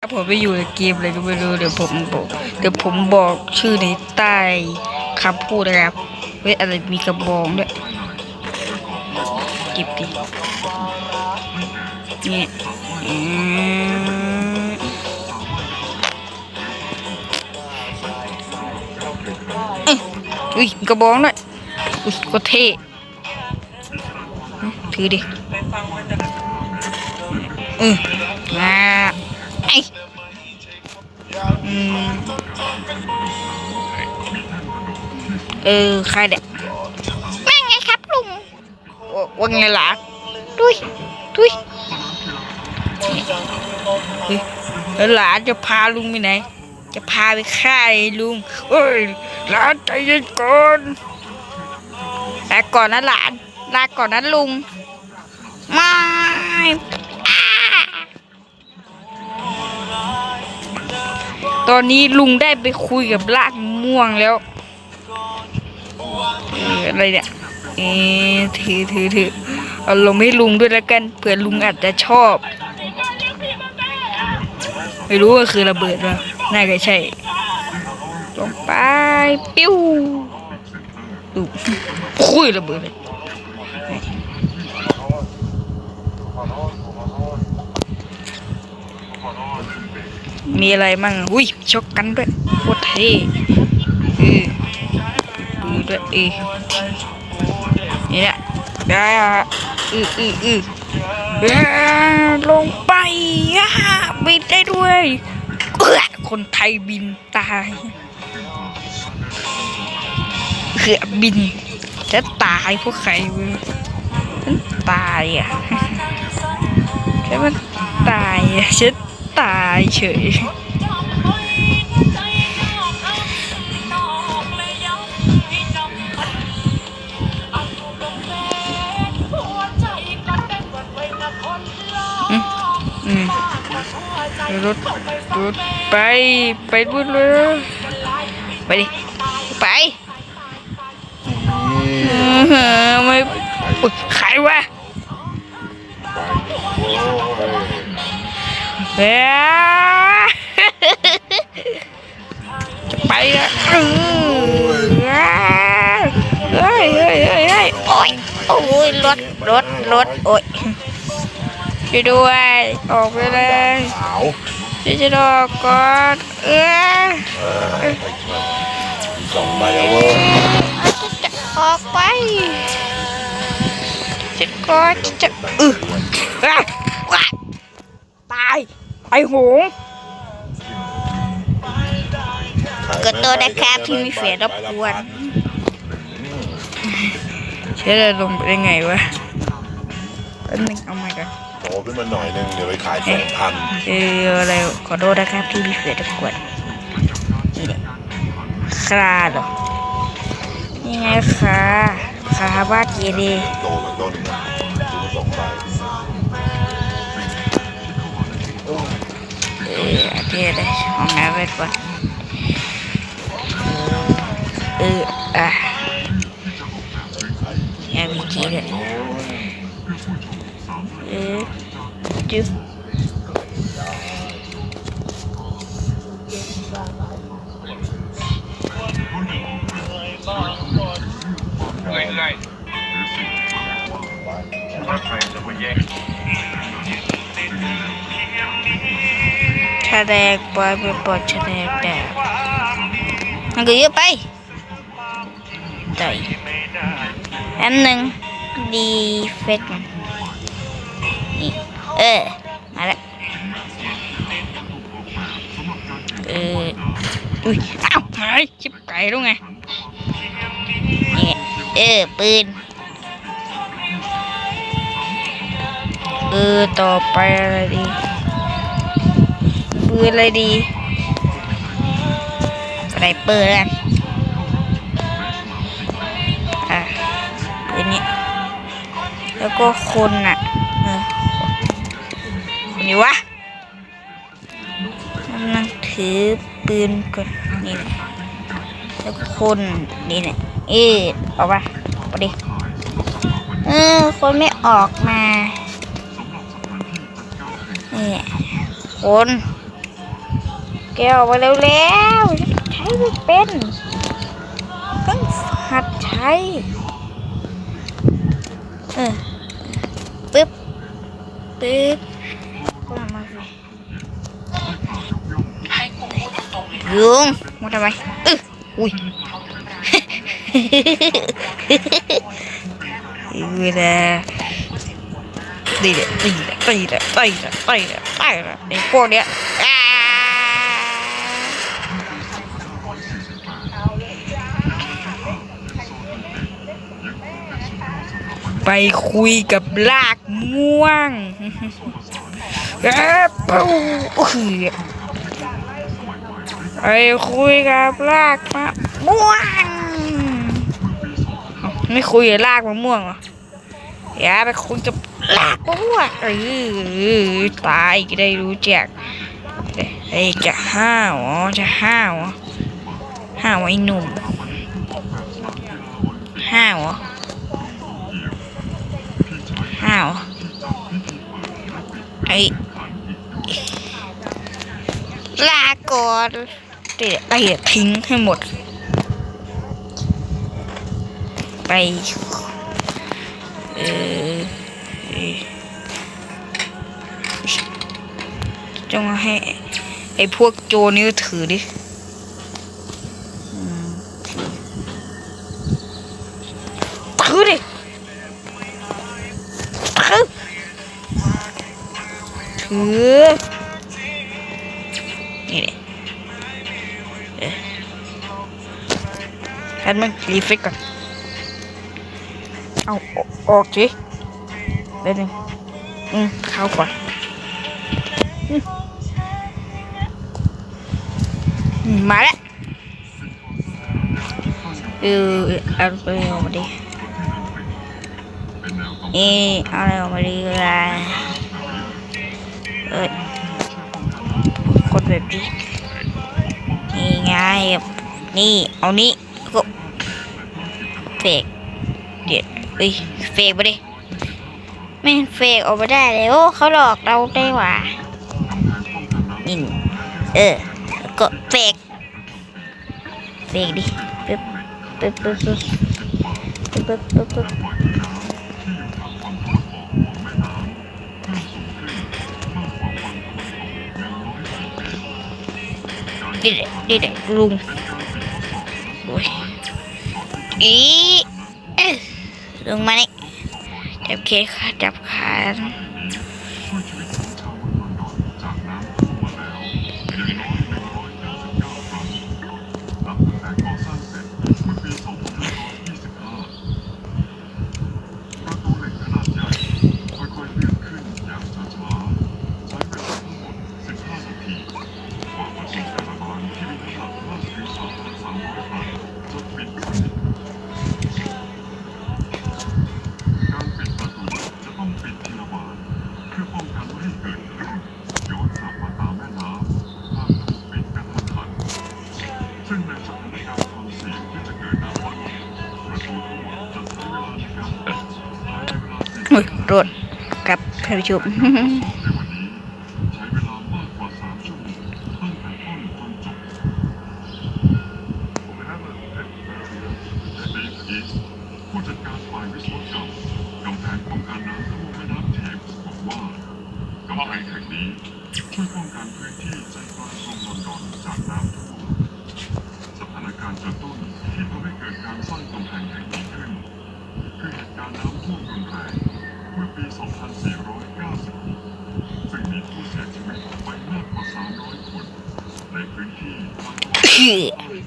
ถ้าผมไปอยู่ในเกมอะไรก็ไม่รู้เดี๋ยวผมบอกเดี๋ยวผมบอกชื่อในใต้คำพูดนะครับเฮ้ยอะไรมีกระบองด้วยเก็บดินี่อืมเอ้ยอุ้ยกระบองด้วยอุ้ยก็เท่ถือดิอืมอ่า เออ ใครเด็กว่าไงครับลุงว่าว่าไงล่ะดุยดุยเฮ้ยแล้วหลานจะพาลุงไปไหน จะพาไปฆ่าไอ้ลุง เอ้ย หลานใจเย็นก่อนลาก่อนนะหลาน ลาก่อนนะลุง ไม่ ตอนนี้ลุงได้ไปคุยกับลากม่วงแล้วอะไรเนี่ยเออถือถือถือเอาลงให้ลุงด้วยแล้วกันเผื่อลุงอาจจะชอบ ไม่รู้ว่าคือระเบิดวะน่าจะใช่ลงไปปิ้วดูคุยระเบิดเลย มีอะไรมั่งอุ้ยชกกันด้วยโคตรเท่เออปืนด้วยเออนี่แหละได้อะอืออืออือเอ้อลงไปอะบินได้ด้วยเอื้อคนไทยบินตายเหือบินจะตายพวกใครเว้ยฉันตายอะฉันมันตายอะฉัน ตายเฉยอืมรถรถไป ไปด้วยเลยไปดิ ไปอื้อหือไม่อุ๊ยใครวะ เฮ้ยจะไปละเออเฮ้ยเฮ้ยเฮ้ยเฮ้ยโอ้ยโอ้ยรถ ไอหงเกิดตัวนะครับที่มีเสียงรบกวนเชื่อจะลงไปได้ไงวะแป๊บนึงเอามาก่อนโตขึ้นมาหน่อยนึงเดี๋ยวไปขายสองพันเอออะไรขอโทษนะครับที่มีเสียงรบกวนนี่แหละคลาเหรอนี่ไงค่ะคาบ้าเกเรโตกับต้นหนึ่งนะซื้อมาสองใบ เออโอเคได้ห้องน้ำ ไปก่อนเอออะแอบมีกีเลยเออจุ๊บแสดงปล่อยไปปลดแสดงแต่มันก็เยอะไปต่อยอันหนึ่งดีเฟสมันเออ มาแล้วเออ อุ้ย อ้าวหายชิบไก่แล้วไงเออ ปืน เออ ต่อไปอะไรดี ปืนอะไรดีสไนเปอร์กันอะปืนนี้ แล้วก็คนน่ะออคนนี้วะกำลังถือปืนก่อนนี่แหละแล้วก็คนนี่เนี่ยเออออกมาไปดิเออ คนไม่ออกมาเนี่ยคน แกออกมาแล้วแล้วใช้ไม่เป็นต้องหัดใช้เออปึ๊บปึ๊บว่ามาสิยุงมาทำไมอึอุ้ยเวลาตีเลยตีเลยตีเลยตีเลยตีเลยตีเลยไอ้พวกเนี้ย ไปคุยกับลากม่วงเอ๊ะปูอื้อไปคุยกับลากมะม่วง ไม่คุยกับลากมะม่วงหรออย่าไปคุยกับลากมะม่วงเออตายก็ได้รู้จักไอ้ยจะห้าวอ๋อจะห้าวห้าวไอ้หนุ่มห้าวอาวไอ้ลาก่อนเดี๋ยวไอ้ทิ้งให้หมด ไป เออจงให้ ไอ้พวกโจนี่ถือดิ อนี่ดิเอ๊ะแป๊บนึงรีเฟกก่อน เอาออกออกสิเดี๋ยวนึงอืมเข้าก่อนมาแล้วเออเอาไปออกมาดิเออเอาอะไรออกมาดีเวลาเอ้ย กดแบบนี้นี่ไงนี่ เอานี้ก็เฟกเดี๋ยวเอ้ยเฟกไปดิไม่เฟกออกมาได้เลยโอ้เขาหลอกเราได้หว่านี่เออก็เฟกเฟกดิปึ๊บปึ๊บปึ๊บปึ๊บปึ๊บปึ๊บปึ๊บ นี่แหละนี่แหละลุงโอ้ยอีเอลงมานี่จับเคขาจับขา รถกับไปประชุมผู้จัดการฝ่ายวิศวกรรมกำแพงป้องกันน้ำท่วมแม่น้ำเทมส์บอกว่ากำแพงแห่งนี้ช่วยป้องกันพื้นที่ใจกลางกรุงลอนดอนจากน้ำท่วมสถานการณ์กระตุ้นที่ทำให้เกิดการสร้างกำแพงแห่งนี้ขึ้นคือเหตุการณ์น้ำท่วมรุนแรง มื่อปี 2490 ซึ่งมีผู้เสียชีวิตไปมากกว่า 300 คน ในพื้นที่ทางตะวันออก